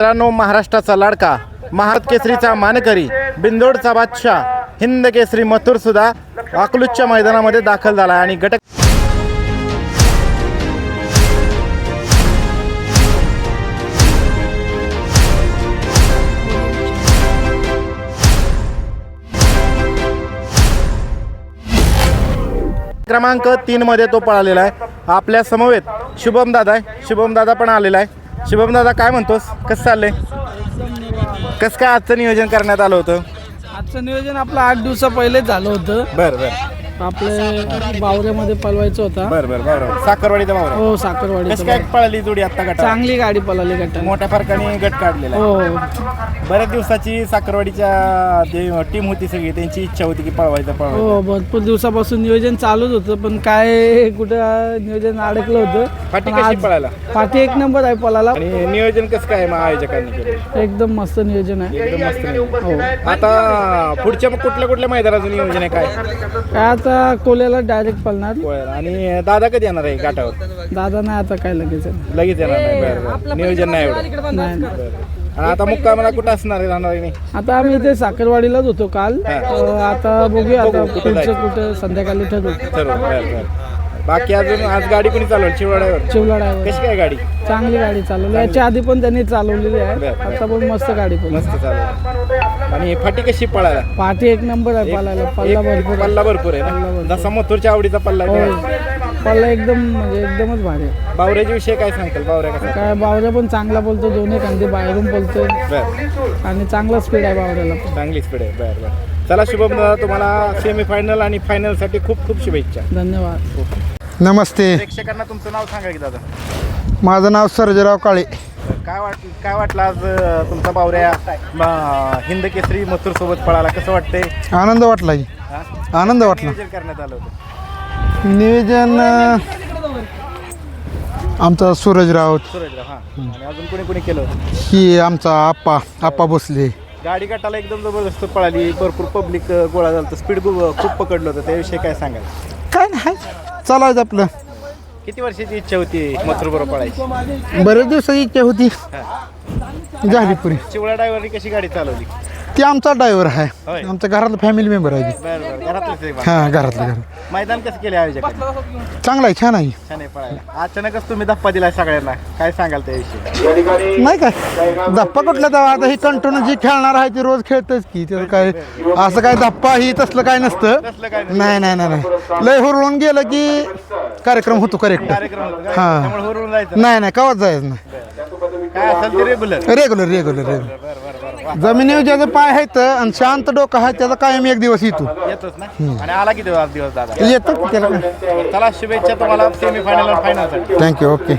मित्रांनो महाराष्ट्राचा लाडका महाराज केसरीचा मानकरी बिंदोडचा बादशाह हिंद केसरी मथुर सुद्धा अकलूजच्या मैदानामध्ये दाखल झाला आणि गटक क्रमांक तीन मध्ये तो पळालेला आहे. आपल्या समवेत शुभम दादा आहे. शुभम दादा पण आलेला आहे. शुभम दादा काय म्हणतोस? कसं चाललंय? कसं काय आजचं नियोजन करण्यात आलं होतं? आजचं नियोजन आपलं आठ दिवसा पहिलेच झालं होतं. बरं बरं. आपले बावऱ्यामध्ये पलवायचं होता. बरं बरं बरं. साखरवाडीचा भाऊ हो साखरवाडी काय पळाली जोडी आता गटा चांगली गाडी पळाली गटाने मोठ्या फरकाने गट काढलेला आहे. हो. बऱ्याच दिवसाची साखरवाडीच्या टीम होती सगळी त्यांची इच्छा होती की पळवायचं पळवायचं. हो भरपूर दिवसापासून नियोजन चालूच होतं पण काय कुठं नियोजन अडकलं होतं. फाटी पण कशी आज पळायला पाठी एक नंबर आहे पळाला. आणि नियोजन कसं काय मग आयोजकांनी केलं? एकदम मस्त नियोजन आहे. एकदम मस्त नियोजन. हो. आता पुढच्या मग कुठल्या कुठल्या मैदानाचं नियोजन आहे काय? काय आता कोल्याला डायरेक्ट पळणार. बरं. आणि दादा कधी येणार आहे घाटावर? दादा नाही आता काय लगेच आहे. लगेच येणार नाही बरं बरं. नियोजन नाही एवढं. नाही नाही. आणि आता मुक्कामाला कुठं असणार आहे राहणार आहे नाही? आता आम्ही इथे साखरवाडीलाच होतो काल. अं, आता बघूया आता बघू, कुठं पुढचं जायचं. कुठं संध्याकाळी ठरवू. सर्व बरं बरं. बाकी अजून आज गाडी कोणी चालवली चिवड्यावर चिवला ड्रायव्हर कशी काय गाडी? चांगली गाडी चालवली. याच्या आधी पण त्यांनी चालवलेली आहे. बरं. आता पण मस्त गाडी पण मस्त चालवली. आणि फाटी कशी पळायला? पाठी एक नंबर आहे पळायला पल्ला एक- भरपूर आहे. पल्ला भरपूर आहे पल्ला ना भरपूर. जसा मथुरच्या आवडीचा पल्ला आहे हो? पल्ला एकदम म्हणजे एकदमच भारी आहे. बावऱ्याच्या विषयी काय सांगताल? बावऱ्या कसा? काय बावऱ्या पण चांगला बोलतो दोन्ही खांदी बाहेरून बोलतो. बरं. आणि चांगला स्पीड आहे बावऱ्याला चांगली स्पीड आहे. बरं बरं. चला शुभम दादा तुम्हाला सेमीफायनल आणि फायनलसाठी खूप खूप शुभेच्छा. धन्यवाद. नमस्ते. प्रेक्षकांना तुमचं नाव सांगा की दादा. माझं नाव सर्जराव काळे. काय वाट काय वाटलं आज अं, तुमचा बावऱ्या म, हिंद केसरी मथुर सोबत पळाला? कसं वाटतंय? आनंद वाटला की. हा? आनंद वाटला. नियोजन करण्यात आलं होतं. नियोजन अं, आमचा सूरज राऊत. हा. आणि अजून कोणी कोणी केलं होतं? ही आमचा आप्पा आप्पा भोसले. गाडी गटाला एकदम जबरदस्त पळाली. भरपूर पब्लिक गोळा झालं स्पीड खूप पकडलं होतं. त्याविषयी काय सांगाल? काय नाही चालायचं आपलं. किती वर्षाची इच्छा होती मथुर बरोबर पळायची? बरेच दिवसाची इच्छा होती. झाली पुरी. चिवळा ड्रायव्हरनी कशी गाडी चालवली? ती आमचा ड्रायव्हर आहे. होय. आमच्या घरातला फॅमिली मेंबर आहे ती. बरं बरं घरातलंच आहे बा. हां घरातलं घर. मैदान कसं केले आयोजकांनी चांगला आहे छान आहे. छान आहे पळायला. अचानकच तुम्ही धप्पा दिलाय सगळ्यांना. काय सांगाल त्याविषयी नाही काय. धप्पा कुठला तर आता ही कंटिन्यू जी खेळणार आहे ती रोज खेळतच की. त्याचं काय असं काय धप्पा ही तसलं काय नसतं. तसलं काय नाही. नाही नाही नाही नाही. लय हुरळून गेलं की कार्यक्रम होतो करेक्ट कार्यक्रम होता का? हां. त्यामुळे हुरळून जायचं नाही नाही कवाच जायचं नाही. काय असेल ते रेग्युलर रेग्युलर रेग्युलर बरं. जमिनीवर ज्याचं पाय आहेत आणि शांत डोकं आहे त्याचा कायम एक दिवस येतो. येतोच ना? आणि आला किती दिवस दादा? येतं की त्याला चला शुभेच्छा तुम्हाला सेमीफायनल फायनल थँक्यू ओके